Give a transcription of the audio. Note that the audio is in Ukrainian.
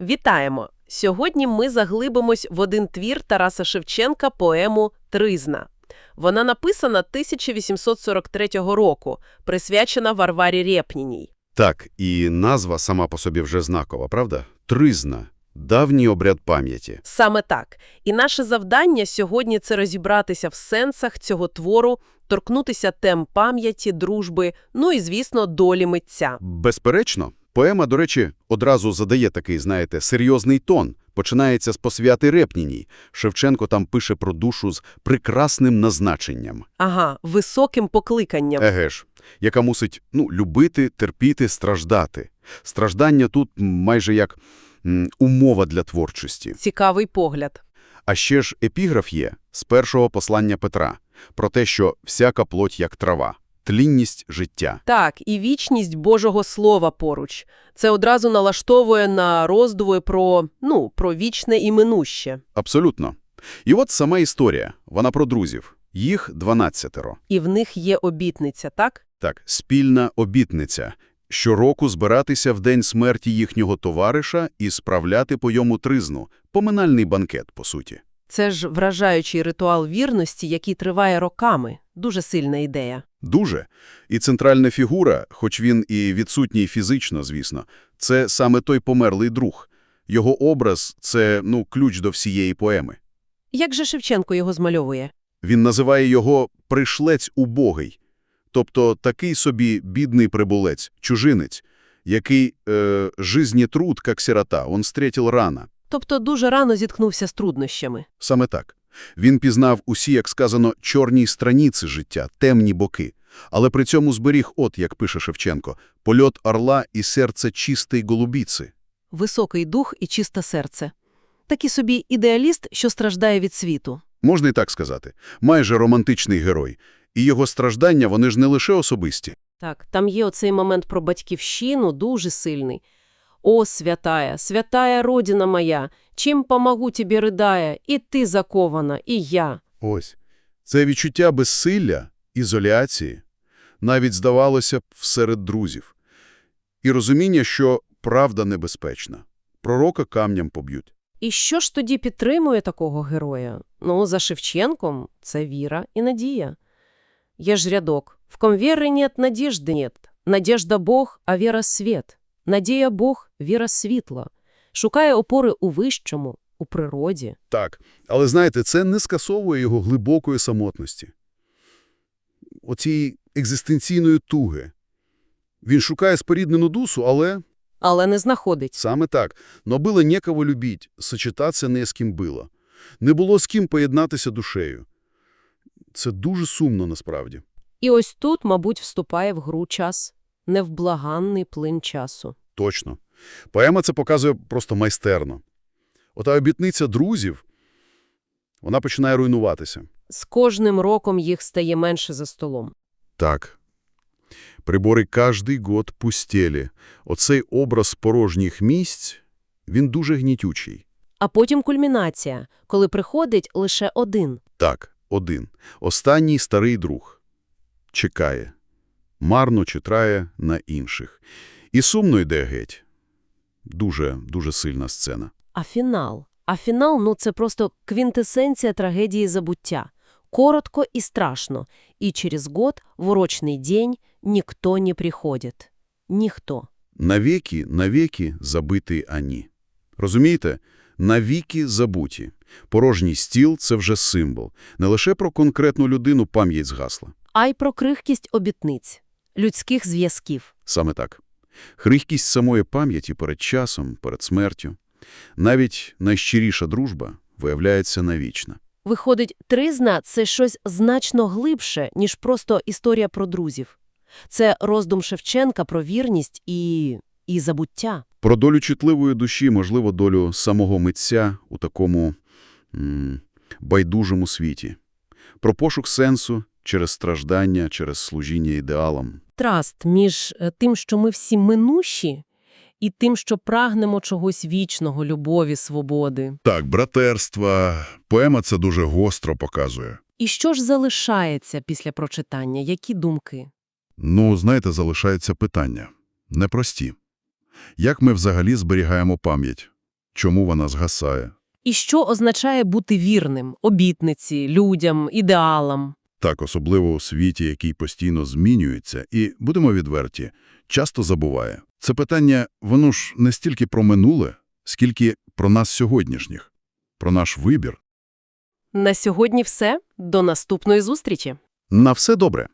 Вітаємо! Сьогодні ми заглибимось в один твір Тараса Шевченка поему «Тризна». Вона написана 1843 року, присвячена Варварі Рєпніній. Так, і назва сама по собі вже знакова, правда? Тризна. Давній обряд пам'яті. Саме так. І наше завдання сьогодні – це розібратися в сенсах цього твору, торкнутися тем пам'яті, дружби, ну і, звісно, долі митця. Безперечно, поема, до речі, одразу задає такий, знаєте, серйозний тон. Починається з посвяти Репніній. Шевченко там пише про душу з прекрасним назначенням. Ага, високим покликанням. Еге ж, яка мусить, ну, любити, терпіти, страждати. Страждання тут майже як м, умова для творчості. Цікавий погляд. А ще ж епіграф є з першого послання Петра про те, що всяка плоть як трава, тлінність життя. Так, і вічність Божого Слова поруч. Це одразу налаштовує на роздуви про, ну, про вічне і минуще. Абсолютно. І от сама історія, вона про друзів. Їх дванадцятеро. І в них є обітниця, так? Так, спільна обітниця. Щороку збиратися в день смерті їхнього товариша і справляти по йому тризну. Поминальний банкет, по суті. Це ж вражаючий ритуал вірності, який триває роками. Дуже сильна ідея. Дуже. І центральна фігура, хоч він і відсутній фізично, звісно, це саме той померлий друг. Його образ – це, ну, ключ до всієї поеми. Як же Шевченко його змальовує? Він називає його «пришлець убогий», тобто такий собі бідний прибулець, чужинець, який е, жизнетруд, як сирота, он встретил рано. Тобто дуже рано зіткнувся з труднощами. Саме так. Він пізнав усі, як сказано, чорні страніці життя, темні боки. Але при цьому зберіг от, як пише Шевченко, польот орла і серце чистої голубіці. Високий дух і чисте серце. Такий собі ідеаліст, що страждає від світу. Можна і так сказати. Майже романтичний герой. І його страждання, вони ж не лише особисті. Так, там є оцей момент про батьківщину, дуже сильний. «О, святая, святая родина моя, чим помогу тебе, ридая, і ти закована, і я». Ось. Це відчуття безсилля, ізоляції, навіть, здавалося б, всеред друзів. І розуміння, що правда небезпечна. Пророка камням поб'ють. І що ж тоді підтримує такого героя? Ну, за Шевченком це віра і надія. Є ж рядок. «В ком веры нет, надежды нет. Надежда – Бог, а віра – світ. Надія – Бог, віра – світло. Шукає опори у вищому, у природі. Так, але знаєте, це не скасовує його глибокої самотності. Оцієї екзистенційної туги. Він шукає споріднену дусу, але Але не знаходить. саме так. Но було некого любіть, сочетатися не з ким було. Не було з ким поєднатися душею. Це дуже сумно насправді. І ось тут, мабуть, вступає в гру час. Невблаганний плин часу. Точно. Поема це показує просто майстерно. Ота обітниця друзів, вона починає руйнуватися. З кожним роком їх стає менше за столом. Так. Прибори кожний год пустелі. Оцей образ порожніх місць, він дуже гнітючий. А потім кульмінація, коли приходить лише один. Так, один. Останній старий друг. Чекає. Марно читрає на інших. І сумно йде геть. Дуже, дуже сильна сцена. А фінал? А фінал, ну це просто квінтесенція трагедії забуття. Коротко і страшно. І через год, в урочний день, ніхто не приходить. Ніхто. Навіки, навіки забитий ані. Розумієте? Навіки забуті. Порожній стіл – це вже символ. Не лише про конкретну людину пам'ять згасла. А й про крихкість обітниць, людських зв'язків. Саме так. Хрихкість самої пам'яті перед часом, перед смертю. Навіть найщиріша дружба виявляється навічна. Виходить, тризна – це щось значно глибше, ніж просто історія про друзів. Це роздум Шевченка про вірність і... і забуття. Про долю чутливої душі, можливо, долю самого митця у такому м байдужому світі. Про пошук сенсу через страждання, через служіння ідеалам. Траст між е, тим, що ми всі минущі, і тим, що прагнемо чогось вічного, любові, свободи. Так, братерства. Поема це дуже гостро показує. І що ж залишається після прочитання? Які думки? Ну, знаєте, залишається питання. Непрості. Як ми взагалі зберігаємо пам'ять? чому вона згасає. І що означає бути вірним обітниці, людям, ідеалам? Так, особливо у світі, який постійно змінюється, і, будемо відверті, часто забуває. Це питання, воно ж не стільки про минуле, скільки про нас сьогоднішніх, про наш вибір. На сьогодні все. До наступної зустрічі. На все добре.